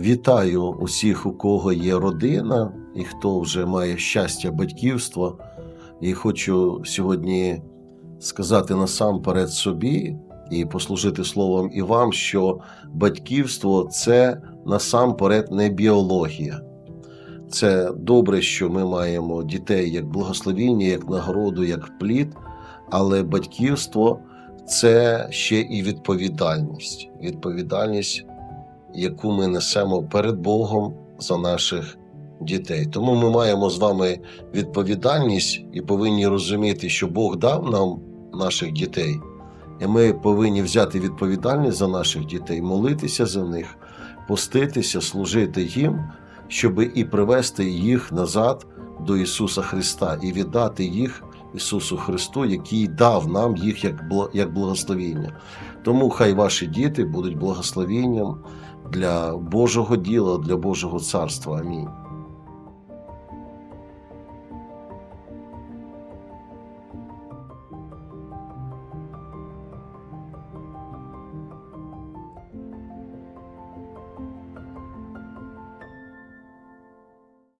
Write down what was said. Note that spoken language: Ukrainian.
Вітаю усіх, у кого є родина і хто вже має щастя батьківства. І хочу сьогодні сказати насамперед собі і послужити словом і вам, що батьківство це насамперед не біологія. Це добре, що ми маємо дітей як благословіння, як нагороду, як плід, але батьківство це ще і відповідальність. Відповідальність, яку ми несемо перед Богом за наших дітей. Тому ми маємо з вами відповідальність і повинні розуміти, що Бог дав нам наших дітей, і ми повинні взяти відповідальність за наших дітей, молитися за них, поститися, служити їм, щоб і привести їх назад до Ісуса Христа і віддати їх Ісусу Христу, який дав нам їх як благословіння. Тому хай ваші діти будуть благословенням для Божого діла, для Божого царства. Амінь.